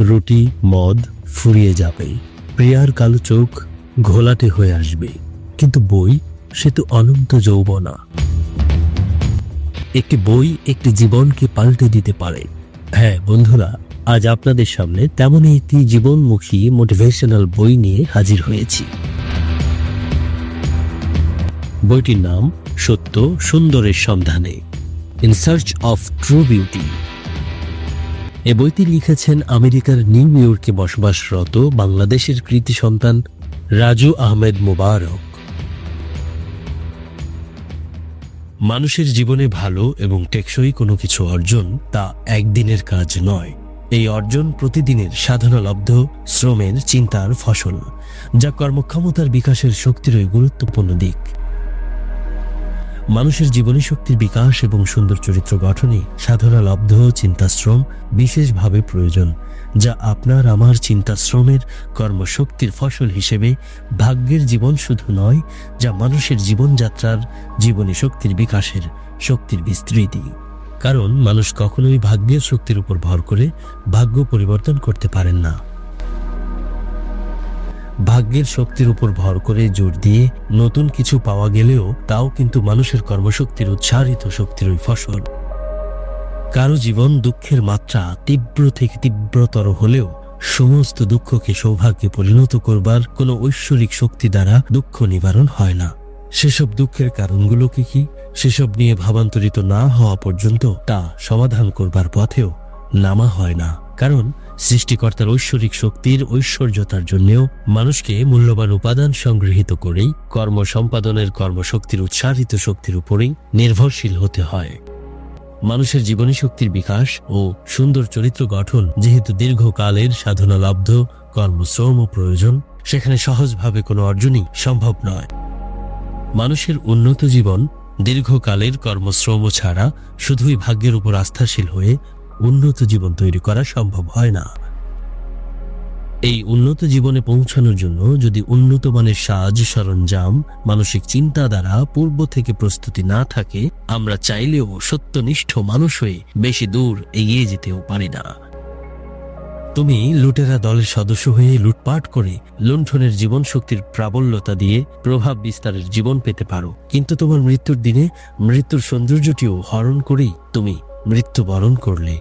রুটি, মদ ফুরিয়ে যাবে। প্রিয়ার কালো চোখ ঘোলাটে হয়ে আসবে। কিন্তু বই, সে তো অনন্ত যৌবনা। একটি বই একটি জীবনকে পাল্টে দিতে পারে। হ্যাঁ বন্ধুরা, আজ আপনাদের সামনে তেমনই একটি জীবনমুখী মোটিভেশনাল বই নিয়ে হাজির হয়েছি। বইটির নাম সত্য সুন্দরের সন্ধানে। In search of true beauty এ বইটি লিখেছেন আমেরিকার নিউ ইয়র্কে বসবাসরত বাংলাদেশের কৃতি সন্তান রাজু আহমেদ মুবারক। মানুষের জীবনে ভালো এবং টেকসই কোনো কিছু অর্জন তা একদিনের কাজ নয়। এই অর্জন প্রতিদিনের সাধনালব্ধ শ্রমের, চিন্তার ফসল, যা কর্মক্ষমতার বিকাশের শক্তিরই গুরুত্বপূর্ণ দিক। মানুষের জীবনী শক্তির বিকাশ এবং সুন্দর চরিত্র গঠনে সাধনালব্ধ চিন্তাশ্রম বিশেষভাবে প্রয়োজন, যা আপনার আমার চিন্তাশ্রমের কর্মশক্তির ফসল হিসেবে ভাগ্যের জীবন শুধু নয়, যা মানুষের জীবনযাত্রার জীবনী শক্তির বিকাশের শক্তির বিস্তৃতি। কারণ মানুষ কখনোই ভাগ্যের শক্তির উপর ভর করে ভাগ্য পরিবর্তন করতে পারেন না। ভাগ্যের শক্তির উপর ভর করে জোর দিয়ে নতুন কিছু পাওয়া গেলেও তাও কিন্তু মানুষের কর্মশক্তির উচ্চারিত শক্তিরই ফসল। কারও জীবন দুঃখের মাত্রা তীব্র থেকে তীব্রতর হলেও সমস্ত দুঃখকে সৌভাগ্যে পরিণত করবার কোনো ঐশ্বরিক শক্তি দ্বারা দুঃখ নিবারণ হয় না। সেসব দুঃখের কারণগুলো কি কি সেসব নিয়ে ভাবান্তরিত না হওয়া পর্যন্ত তা সমাধান করবার পথেও নামা হয় না। কারণ সৃষ্টিকর্তার ঐশ্বরিক শক্তির ঐশ্বর্যতার জন্যেও মানুষকে মূল্যবান উপাদান সংগৃহীত করেই কর্ম সম্পাদনের কর্মশক্তির উৎসারিত শক্তির উপরেই নির্ভরশীল হতে হয়। মানুষের জীবনী শক্তির বিকাশ ও সুন্দর চরিত্র গঠন যেহেতু দীর্ঘকালের সাধনালব্ধ কর্মশ্রম ও প্রয়োজন, সেখানে সহজভাবে কোনো অর্জনই সম্ভব নয়। মানুষের উন্নত জীবন দীর্ঘকালের কর্মশ্রম ছাড়া শুধুই ভাগ্যের উপর আস্থাশীল হয়ে উন্নত জীবন তৈরি করা সম্ভব হয় না। এই উন্নত জীবনে পৌঁছানোর জন্য যদি উন্নত মানের সাজ, সরঞ্জাম, মানসিক চিন্তা দ্বারা পূর্ব থেকে প্রস্তুতি না থাকে, আমরা চাইলেও সত্যনিষ্ঠ মানুষ হয়ে বেশি দূর এগিয়ে যেতেও পারি না। তুমি লুটেরা দলের সদস্য হয়ে লুটপাট করে লুণ্ঠনের জীবন শক্তির প্রাবল্যতা দিয়ে প্রভাব বিস্তারের জীবন পেতে পারো। কিন্তু তোমার মৃত্যুর দিনে মৃত্যুর সৌন্দর্যটিও হরণ করেই তুমি মৃত্যুবরণ করলে।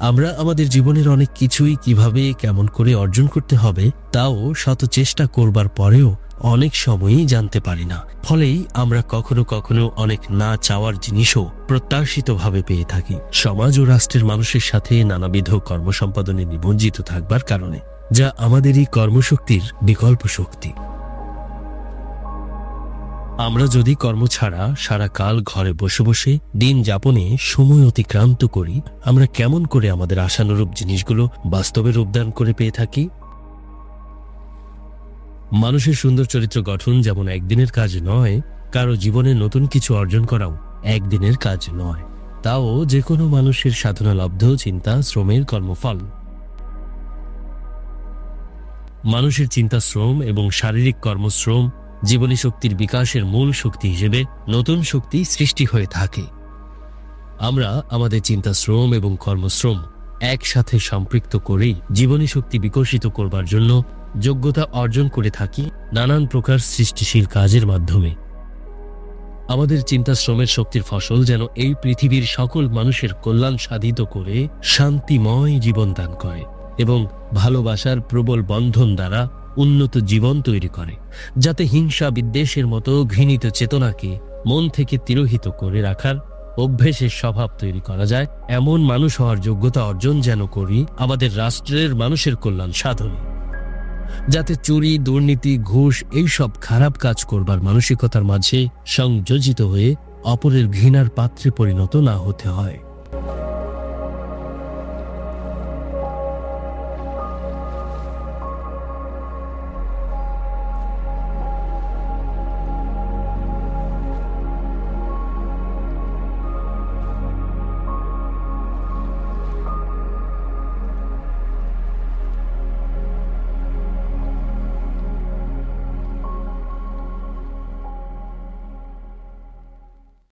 আমরা আমাদের জীবনের অনেক কিছুই কীভাবে, কেমন করে অর্জন করতে হবে, তাও শত চেষ্টা করবার পরেও অনেক সময়ই জানতে পারি না। ফলেই আমরা কখনো কখনো অনেক না চাওয়ার জিনিসও প্রত্যাশিতভাবে পেয়ে থাকি। সমাজ ও রাষ্ট্রের মানুষের সাথে নানাবিধ কর্মসম্পাদনে নিমজ্জিত থাকবার কারণে, যা আমাদেরই কর্মশক্তির বিকল্প শক্তি। আমরা যদি কর্ম ছাড়া সারা কাল ঘরে বসে বসে দিন যাপনে সময় অতিক্রান্ত করি, আমরা কেমন করে আমাদের আশানুরূপ জিনিসগুলো বাস্তবে রূপদান করে পেয়ে থাকি? মানুষের সুন্দর চরিত্র গঠন যেমন একদিনের কাজ নয়, কারও জীবনে নতুন কিছু অর্জন করাও একদিনের কাজ নয়। তাও যে কোনো মানুষের সাধনালব্ধ চিন্তা, শ্রমের কর্মফল। মানুষের চিন্তা শ্রম এবং শারীরিক কর্মশ্রম জীবনী শক্তির বিকাশের মূল শক্তি হিসেবে নতুন শক্তি সৃষ্টি হয়ে থাকে। আমরা আমাদের চিন্তা শ্রম এবং কর্মশ্রম একসাথে সম্পৃক্ত করেই জীবনী শক্তি বিকশিত করবার জন্য যোগ্যতা অর্জন করে থাকি নানান প্রকার সৃষ্টিশীল কাজের মাধ্যমে। আমাদের চিন্তা শ্রমের শক্তির ফসল যেন এই পৃথিবীর সকল মানুষের কল্যাণ সাধিত করে শান্তিময় জীবন দান করে এবং ভালোবাসার প্রবল বন্ধন দ্বারা উন্নত জীবন তৈরি করে, যাতে হিংসা বিদ্বেষের মতো ঘৃণিত চেতনাকে মন থেকে তিরোহিত করে রাখার অভ্যেসের স্বভাব তৈরি করা যায়। এমন মানুষ হওয়ার যোগ্যতা অর্জন যেন করি, আমাদের রাষ্ট্রের মানুষের কল্যাণ সাধনে। যাতে চুরি, দুর্নীতি, ঘুষ এইসব খারাপ কাজ করবার মানসিকতার মাঝে সংযোজিত হয়ে অপরের ঘৃণার পাত্রে পরিণত না হতে হয়।